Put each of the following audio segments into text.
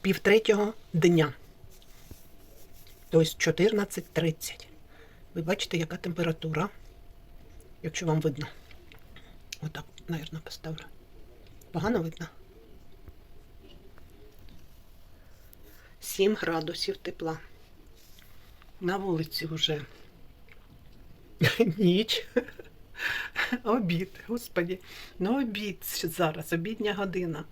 півтретього дня. Тобто 14.30. Ви бачите, яка температура, якщо вам видно. Отак, мабуть, поставлю. Погано видно? 7 градусів тепла. На вулиці вже ніч. Обід, господі. Ну, обід зараз, обідня година.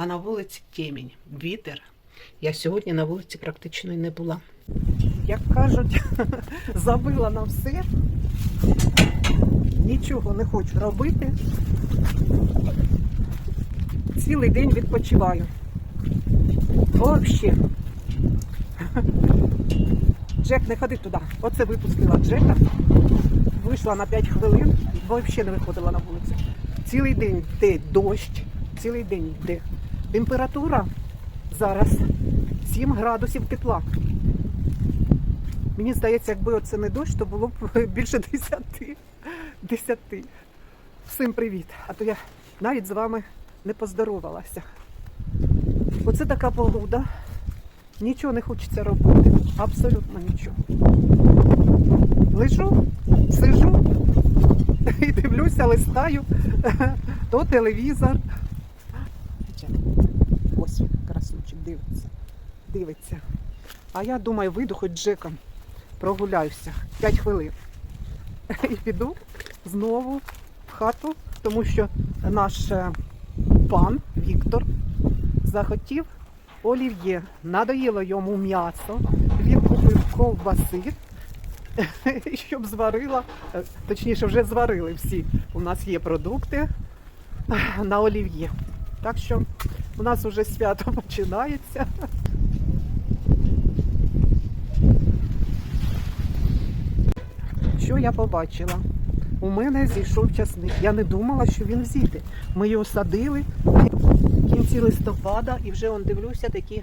А на вулиці темінь, вітер. Я сьогодні на вулиці практично і не була. Як кажуть, забила на все. Нічого не хочу робити. Цілий день відпочиваю. Взагалі. Джек, не ходи туди. Оце випустила Джека. Вийшла на 5 хвилин, взагалі не виходила на вулицю. Цілий день йде дощ, цілий день йде. Температура зараз 7 градусів тепла. Мені здається, якби оце не дощ, то було б більше 10. 10. Всім привіт! А то я навіть з вами не поздоровалася. Оце така погода. Нічого не хочеться робити. Абсолютно нічого. Лежу, сижу і дивлюся, листаю, то телевізор. Ось він, красунчик, дивиться. Дивиться. А я думаю, вийду хоч Джеком, прогуляюся 5 хвилин. І піду знову в хату, тому що наш е, пан Віктор захотів олів'є. Надоїло йому м'ясо, він купив ковбаси, щоб зварила, е, точніше, вже зварили всі. У нас є продукти на олів'є. Так що у нас вже свято починається. Що я побачила? У мене зійшов часник. Я не думала, що він зійде. Ми його садили в кінці листопада і вже он дивлюся, такі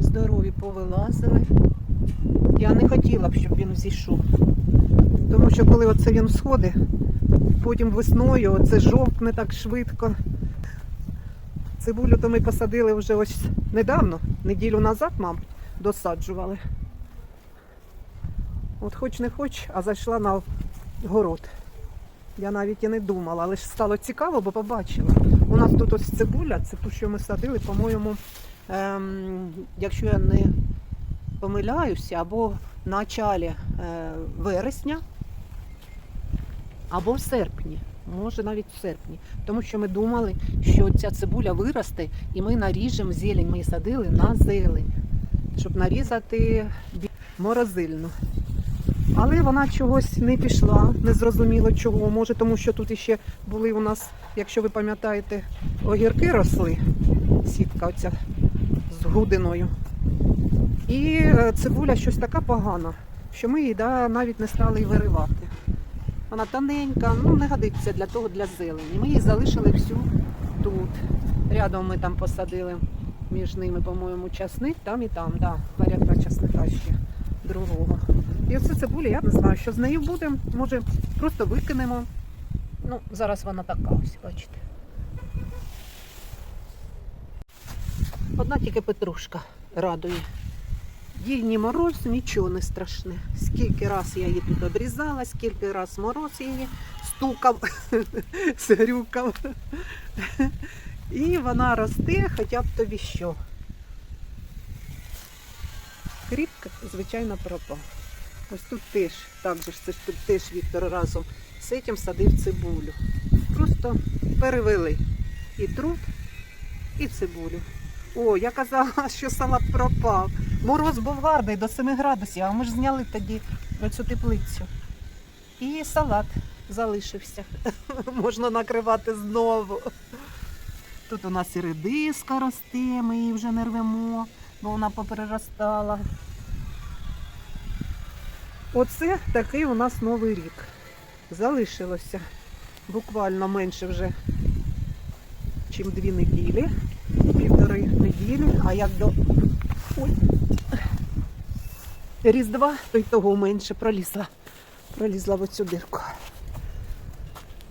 здорові повилазили. Я не хотіла б, щоб він зійшов. Тому що коли оце він сходить, потім весною оце жовтне так швидко. Цибулю то ми посадили вже ось недавно, неділю назад, мам, досаджували. От хоч не хоч, а зайшла на город. Я навіть і не думала, але ж стало цікаво, бо побачила. У нас тут ось цибуля, це ту, що ми садили, по-моєму, ем, якщо я не помиляюся, або в началі е, вересня, або в серпні. Може навіть в серпні. Тому що ми думали, що ця цибуля виросте і ми наріжемо зелень. Ми її садили на зелень, щоб нарізати морозильну. Але вона чогось не пішла, не зрозуміло чого. Може, тому що тут іще були у нас, якщо ви пам'ятаєте, огірки росли, сітка оця з гудиною. І е, цибуля щось така погана, що ми її да, навіть не стали виривати. Вона тоненька, ну не годиться для того, для зелені. Ми її залишили всю тут. Рядом ми там посадили між ними, по-моєму, часник, там і там, да, варятка часника ще другого. І оце цибуля, я не знаю, що з нею буде. Може, просто викинемо. Ну, зараз вона така ось, бачите. Одна тільки петрушка радує. Їй ні мороз, нічого не страшне. Скільки раз я її тут обрізала, скільки раз мороз її стукав, згрюкав. І вона росте, хоча б тобі що. Кріп, звичайно, пропав. Ось тут теж, так же ж це ж тут теж Віктор разом з цим садив цибулю. Просто перевели і труд, і цибулю. О, я казала, що салат пропав. Мороз був гарний до 7 градусів, а ми ж зняли тоді оцю теплицю. І салат залишився. Можна накривати знову. Тут у нас і редиска росте, ми її вже не рвемо, бо вона попереростала. Оце такий у нас новий рік. Залишилося буквально менше вже, ніж дві неділі, півтори неділі, а як до Ой. Різдва, то й того менше пролізла. Пролізла в оцю дирку.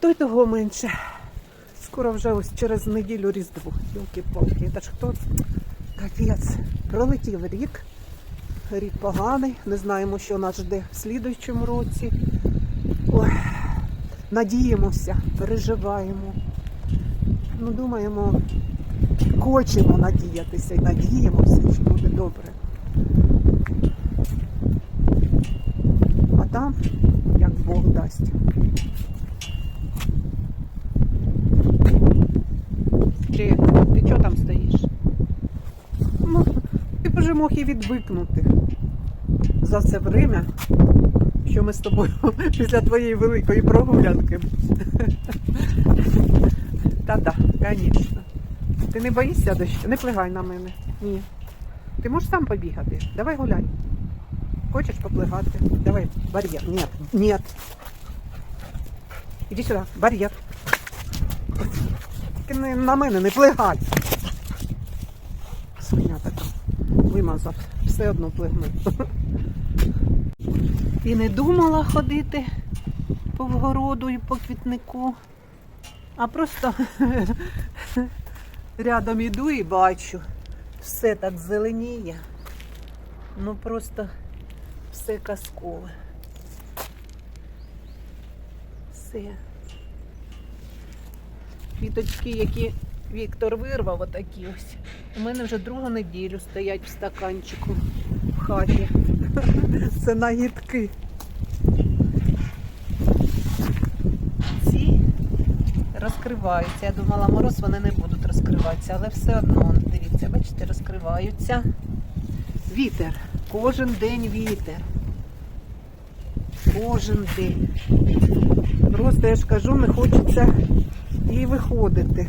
То й того менше. Скоро вже ось через неділю Різдво. Йолки-палки. Та ж хто Капець, пролетів рік. Рік поганий. Не знаємо, що нас жде в слідуючому році. Ой, надіємося, переживаємо. Ну, думаємо, хочемо надіятися і надіємося, що буде добре. А там, як Бог дасть. Чи ти чого там стоїш? Ну, ти вже мог і відвикнути за це время, що ми з тобою після твоєї великої прогулянки. Та-та, звісно. Ти не боїшся дощу? Не плигай на мене. Ні. Ти можеш сам побігати. Давай гуляй. Хочеш поплигати? Давай, бар'єр. Ні, ні. Іди сюди, бар'єр. Ти не- на мене не плигай. Свиня така. Вимазав. Все одно плигну. І не думала ходити по вгороду і по квітнику, а просто рядом іду і бачу. Все так зеленіє. Ну просто все казкове. Все. Квіточки, які Віктор вирвав, отакі ось. У мене вже другу неділю стоять в стаканчику в хаті. Це нагідки. Ці розкриваються. Я думала, мороз вони не будуть розкриватися, але все одно, дивіться, бачите, розкриваються. Вітер. Кожен день вітер. Кожен день. Просто я ж кажу, не хочеться і виходити.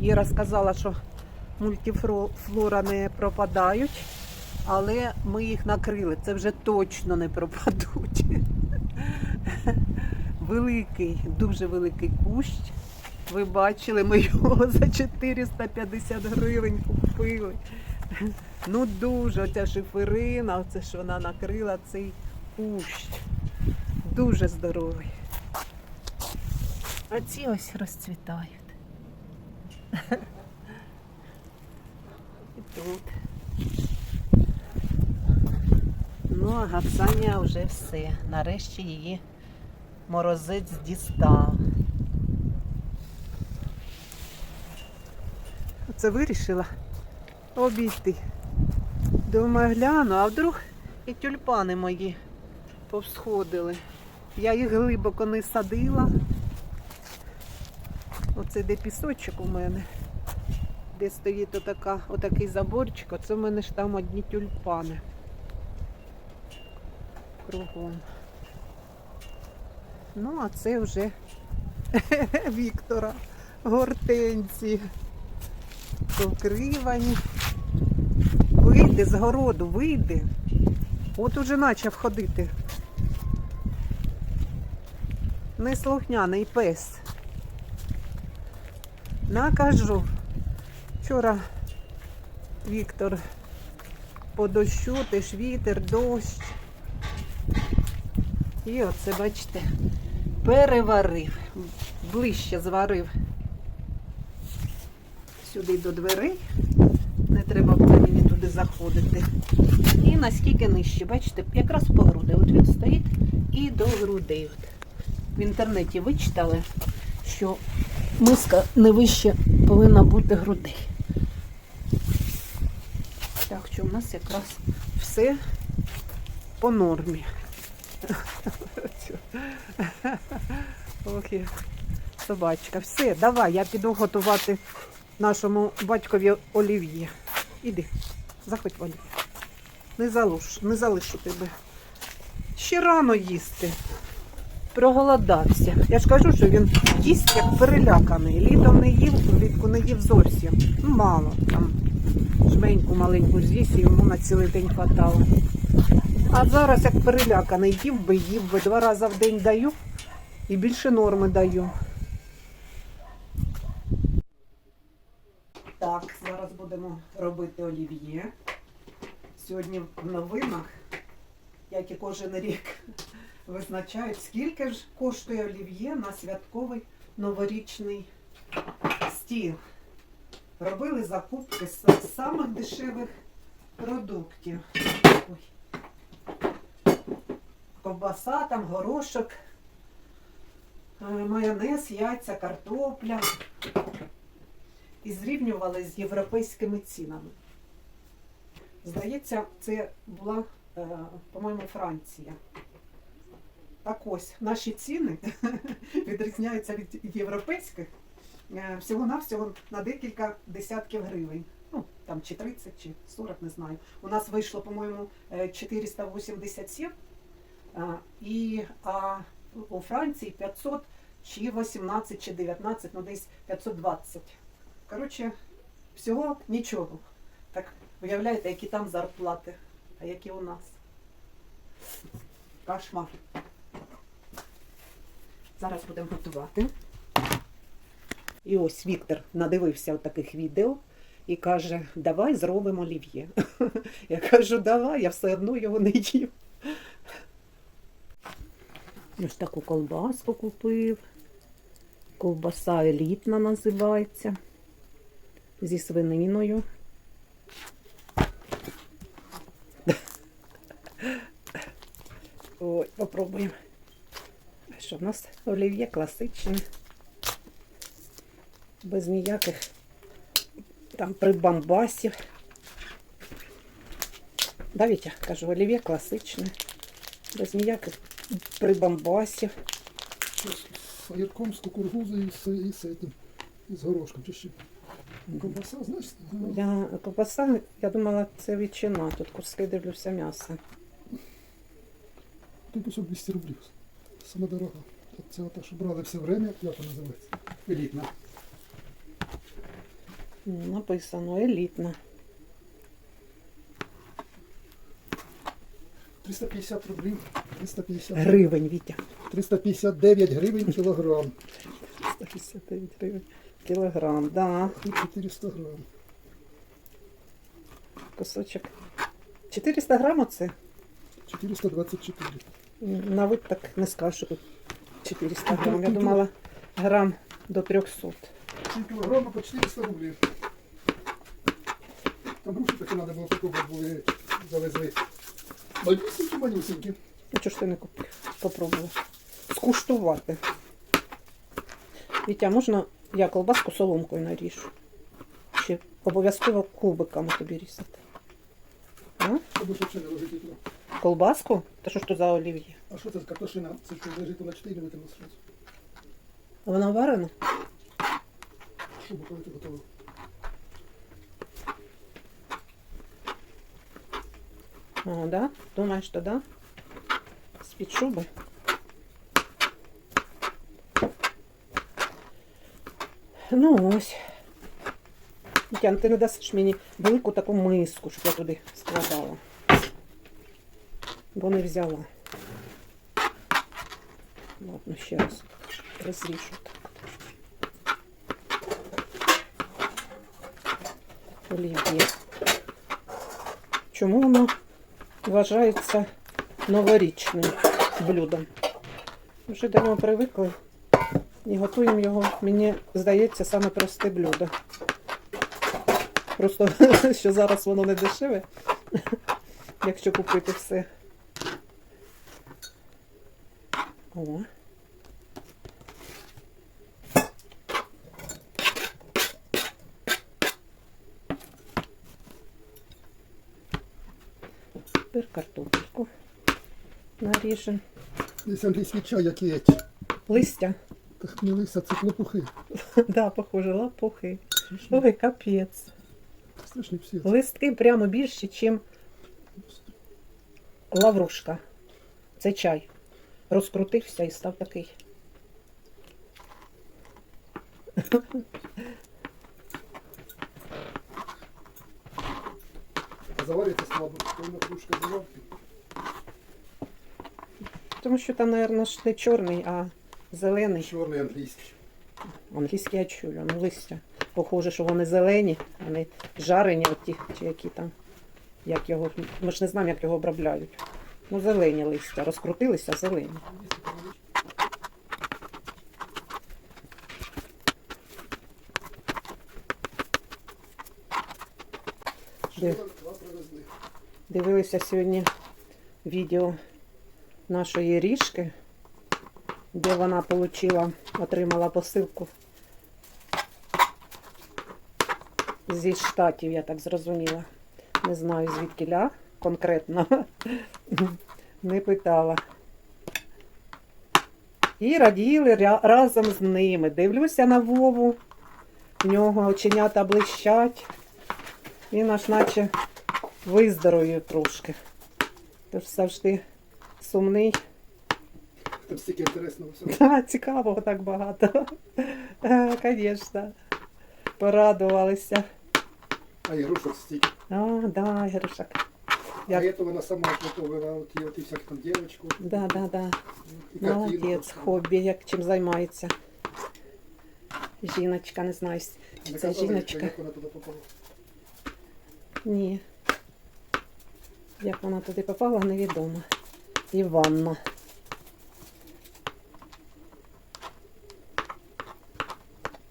Іра сказала, що мультифлора не пропадають, але ми їх накрили. Це вже точно не пропадуть. Великий, дуже великий кущ. Ви бачили, ми його за 450 гривень купили. Ну дуже оця шиферина, оце ж вона накрила цей кущ. Дуже здоровий. А ці ось розцвітають. І тут. Ну, а гацання вже все. Нарешті її морозець дістав. Оце вирішила обійти. Думаю, гляну, а вдруг і тюльпани мої повсходили. Я їх глибоко не садила. Оце де пісочок у мене, де стоїть отака, отакий заборчик, оце в мене ж там одні тюльпани. Кругом. Ну, а це вже Віктора гортензії. Покривані. Вийди з городу, вийди. От уже почав ходити. Неслухняний пес. Накажу. Вчора Віктор по дощу, теж вітер, дощ. І оце, бачите, переварив, ближче зварив сюди до дверей. Не треба було мені туди заходити. І наскільки нижче, бачите, якраз по груди. От він стоїть і до грудей. От. В інтернеті вичитали, що миска не вище повинна бути грудей. Так що в нас якраз все по нормі. Ох, собачка. Все, давай, я піду готувати нашому батькові олів'є. Іди, заходь в олів'є. Не залиш, не залишу тебе. Ще рано їсти. Проголодався. Я ж кажу, що він їсть як переляканий. Літом не їв, влітку не їв зовсім. Ну, мало. Там жменьку маленьку з'їсть і йому на цілий день хватало. А зараз як переляканий, їв би, їв би. Два рази в день даю і більше норми даю. Так, зараз будемо робити олів'є. Сьогодні в новинах, як і кожен рік, визначають, скільки ж коштує олів'є на святковий новорічний стіл. робили закупки з самих дешевих продуктів. Ковбаса, там горошок, е, майонез, яйця, картопля. І зрівнювали з європейськими цінами. Здається, це була, е, по-моєму, Франція. Так ось, наші ціни відрізняються від європейських е, всього-навсього на декілька десятків гривень. Ну, там чи 30, чи 40, не знаю. У нас вийшло, по-моєму, е, 487, а, і а у Франції 500 чи 18, чи 19, ну десь 520. Коротше, всього нічого. Так уявляєте, які там зарплати, а які у нас. Кошмар. Зараз будемо готувати. І ось Віктор надивився таких відео і каже, давай зробимо олів'є. Я кажу, давай, я все одно його не їм. Ось таку колбаску купив. Ковбаса елітна називається. Зі свининою. Ой, попробуємо. Що в нас олів'є класичне. Без ніяких там прибамбасів. Да, Вітя, кажу, олів'є класичне. Без ніяких прибамбасів. С огірком, з кукурузою і з, этим, і з горошком. Чи ще? Ковбаса, знаєш? Я ковбаса, я думала, це ветчина. Тут куски дивлюся м'ясо. Той кусок 200 рублів. Сама дорога. Це та, що брали все время, як вона називається? Елітна. Написано елітна. 350 рублів. 350, Гривень, Вітя. 359 гривень кілограм. 159 гривень. Кілограм, да. І 400 грам. Кусочок. 400 грам оце? 424. М, На вид так не скажу, 400 грам. Я думала, грам до 300. 7 кілограмів по 400 рублів. Там груші такі треба було попробувати, були завезли. Малюсенькі, малюсенькі. Ну чого ж ти не купив? Попробував. Скуштувати. Вітя, можна я колбаску соломкою наріжу? Чи обов'язково кубиками тобі різати? А? Колбаску? Та що ж то за олів'є? А що це за картошина? Це що лежить на 4 викинуло щось? Вона варена? Що коли ти готовий? О, да? Думаєш, то да? З-під шуби? Ну ось. Тян, ти не дасиш мені велику таку миску, щоб я туди складала. Бо не взяла. Ладно, ще раз розріжу так. Олів'є. Чому воно вважається новорічним блюдом? Вже до нього привикли і готуємо його, мені здається, саме просте блюдо. Просто що зараз воно не дешеве, якщо купити все. О. наріжемо. Десь англійський чай, як є. Листя. Та хмілися, це клопухи. Да, похоже, лапухи. Ой, капець. Страшні всі. Листки прямо більші, ніж лаврушка. Це чай. Розкрутився і став такий. Заварюється слабо. Кружка заварки. Тому що там, мабуть, не чорний, а зелений. Чорний англійський. Англійський я чую, ну листя. Похоже, що вони зелені, не жарені оті, чи які там. Як його. Ми ж не знаємо, як його обробляють. Ну, зелені листя. Розкрутилися, зелені. Дивилися сьогодні відео нашої ріжки, де вона получила, отримала посилку зі штатів, я так зрозуміла. Не знаю звідки ля конкретно. Не питала. І раділи разом з ними. Дивлюся на Вову. В нього оченята блищать. Він аж наче виздоровів трошки. Тож завжди сумний. Там стільки інтересного всього. Та, цікавого так багато. Звісно. Порадувалися. А ігрушок стільки. А, да, Ігрушок. Як- А это вона сама готовила от, от, всяк там девочку. Да, да, да. І. Молодець, хобі, як чим займається. Жіночка, не знаю, чи це жіночка. Як вона туди попала. Ні. Як вона туди попала, невідомо. Іванна.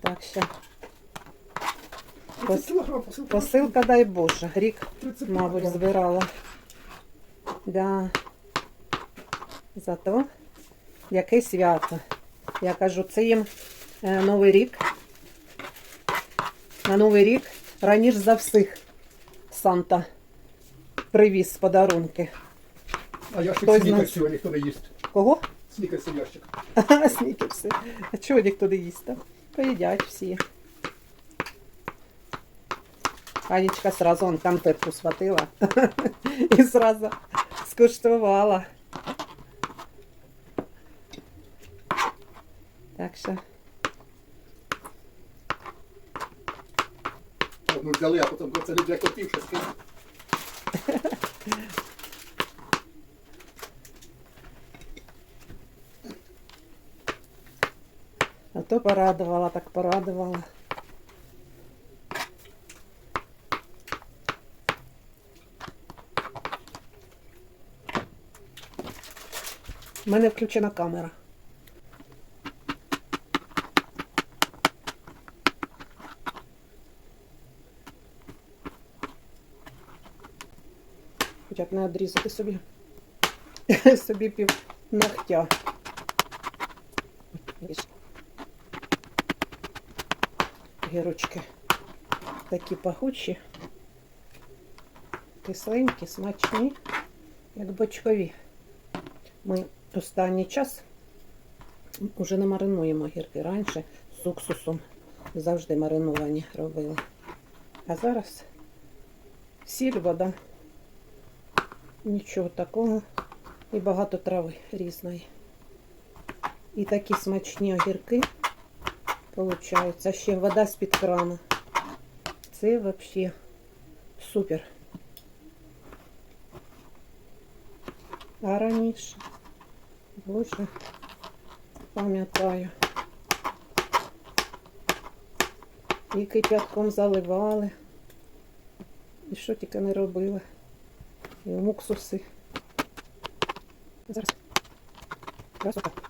Так що 30 кілограм посилка. посилка, дай Боже, рік, мабуть, збирала. Да. Зато яке свято. Я кажу, це їм е, Новий рік. На Новий рік раніше за всіх Санта привіз подарунки. А ящик Хтось снікерсів, а ніхто не їсть. Кого? Снікерсів ящик. Ага, снікерси. А чого ніхто не їсть там? Поїдять всі. Анечка сразу он конфетку схватила і сразу скуштувала. Так що Одну взяли, а потім це не для котів щось а то порадувала, так порадувала. У мене включена камера. Хоча б не одрізати собі. собі пів ногтя. Видиш? Гірочки такі пахучі, кисленькі, смачні, як бочкові. Ми останній час вже не маринуємо гірки. Раніше з уксусом завжди мариновані робили. А зараз сіль, вода. Нічого такого. І багато трави різної. І такі смачні огірки получаються. Ще вода з-під крана. Це взагалі супер. А раніше, боже, пам'ятаю. І кипятком заливали. І що тільки не робили. І уксуси. Зараз. Красота.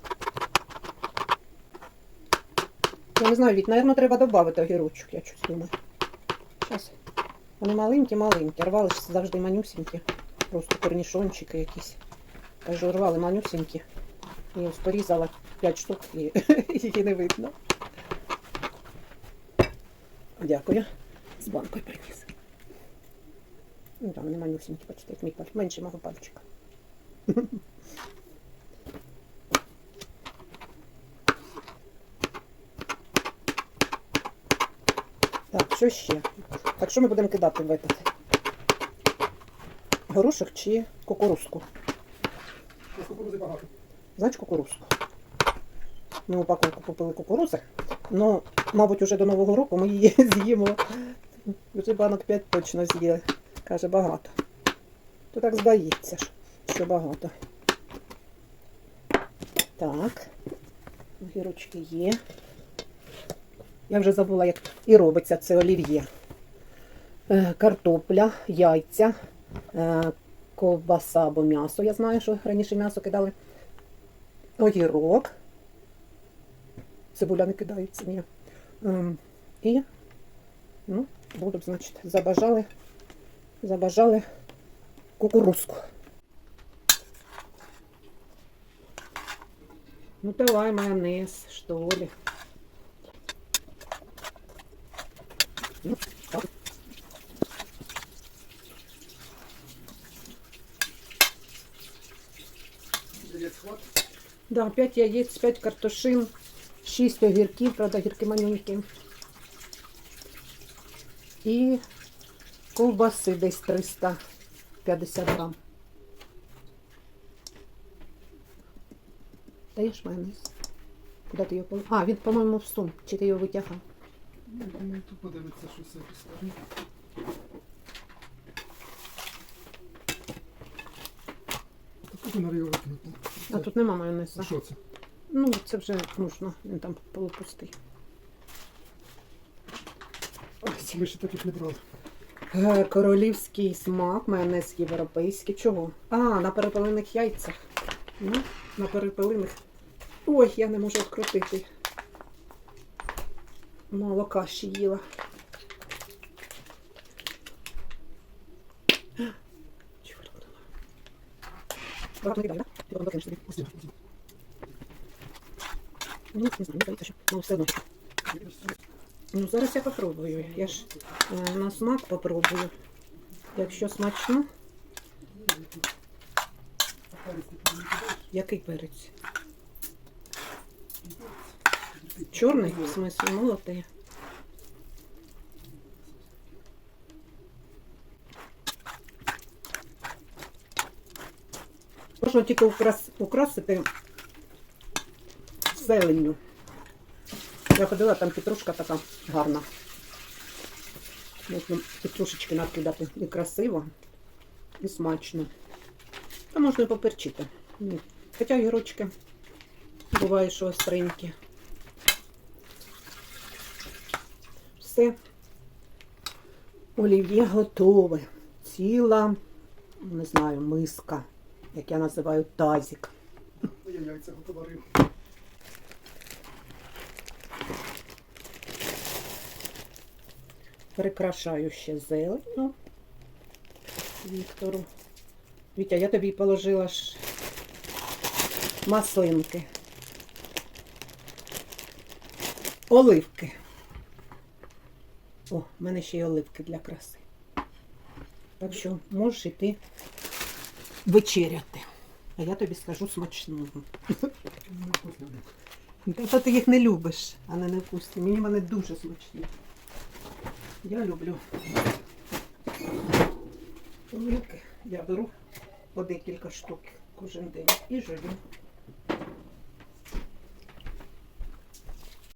Я не знаю, від, наверное, треба додати огірочок, я щось думаю. Зараз. Вони маленькі-маленькі. Рвали ж завжди манюсінькі. Просто корнішончики якісь. Кажу, рвали манюсінькі. І ось порізала 5 штук і її не видно. Дякую. З банкою приніс. Ну, там вони манюсінькі, почти як мій пальчик. Менше мого пальчика. Так, що ще? Так що ми будемо кидати в этот? Горошок чи кукурузку? Кукурузи багато. Знаєш кукурузку? Ми упаковку купили кукурузи. Ну, мабуть, уже до Нового року ми її з'їмо. Вже банок 5 точно з'їли. Каже, багато. То так здається, що багато. Так. Огірочки є. Я вже забула, як і робиться це олів'є. Е, Картопля, яйця, е, ковбаса або м'ясо. Я знаю, що раніше м'ясо кидали. Огірок. Цибуля не кидається, ні. Ем, І, ну, будуть, значить, забажали Забажали кукурузку. Ну давай майонез, что ли. Ну, так. Яєць хват. Да, 5 яєць, 5 картошин, 6 огірків, правда, огірки маленькі. І ковбаси десь 350 грам. Даєш майонез? Куди ти його. А, він, по-моєму, в сум. Чи ти його витягав? Ну, думаю, тут подивиться, що все. Та тут треба його викинути. А тут нема майонезу. А що це? Ну, це вже нужно. Він там полупустий. Ось. Ми ще таких не брали. Е, Королівський смак, майонез європейський. Чого? А, на перепелених яйцях. Ну, на перепелених. Ой, я не можу відкрутити. Молока ще їла. Ну, зараз я попробую. Я ж е, на смак попробую. Якщо смачно, який перець? Чорний, в смислі, молотий. Можна тільки украс... украсити зеленню. Я ходила, там петрушка така гарна. Можна петрушечки накидати і красиво, і смачно. Та можна і поперчити. Хоча гірочки буває, що остренькі. Все. Олів'є готове. Ціла, не знаю, миска, як я називаю тазик. Я яйця готоварив. Прикрашаю ще зеленю Віктору. Вітя, я тобі положила ж маслинки. Оливки. О, в мене ще й оливки для краси. Так що можеш іти вечеряти. А я тобі скажу смачного. Та ти їх не любиш, а не невкусні. Мені вони дуже смачні. Я люблю. Оливки. Я беру по декілька штук кожен день і жую.